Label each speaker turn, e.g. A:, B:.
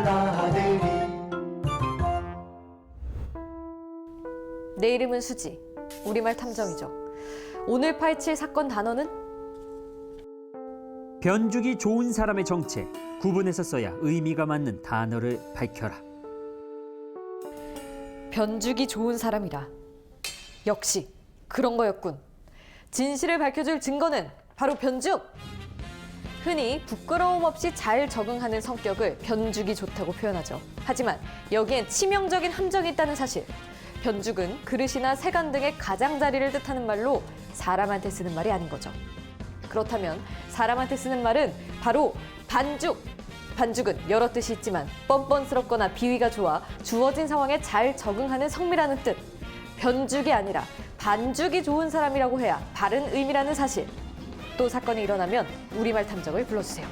A: 나들이
B: 내 이름은 수지. 우리말 탐정이죠. 오늘 파헤칠 사건 단어는
C: 변죽이 좋은 사람의 정체 구분해서 써야 의미가 맞는 단어를 밝혀라.
B: 변죽이 좋은 사람이라. 역시 그런 거였군. 진실을 밝혀줄 증거는 바로 변죽. 흔히 부끄러움 없이 잘 적응하는 성격을 변죽이 좋다고 표현하죠. 하지만 여기엔 치명적인 함정이 있다는 사실. 변죽은 그릇이나 세간 등의 가장자리를 뜻하는 말로 사람한테 쓰는 말이 아닌 거죠. 그렇다면 사람한테 쓰는 말은 바로 반죽. 반죽은 여러 뜻이 있지만 뻔뻔스럽거나 비위가 좋아 주어진 상황에 잘 적응하는 성미라는 뜻. 변죽이 아니라 반죽이 좋은 사람이라고 해야 바른 의미라는 사실. 또 사건이 일어나면 우리말 탐정을 불러주세요.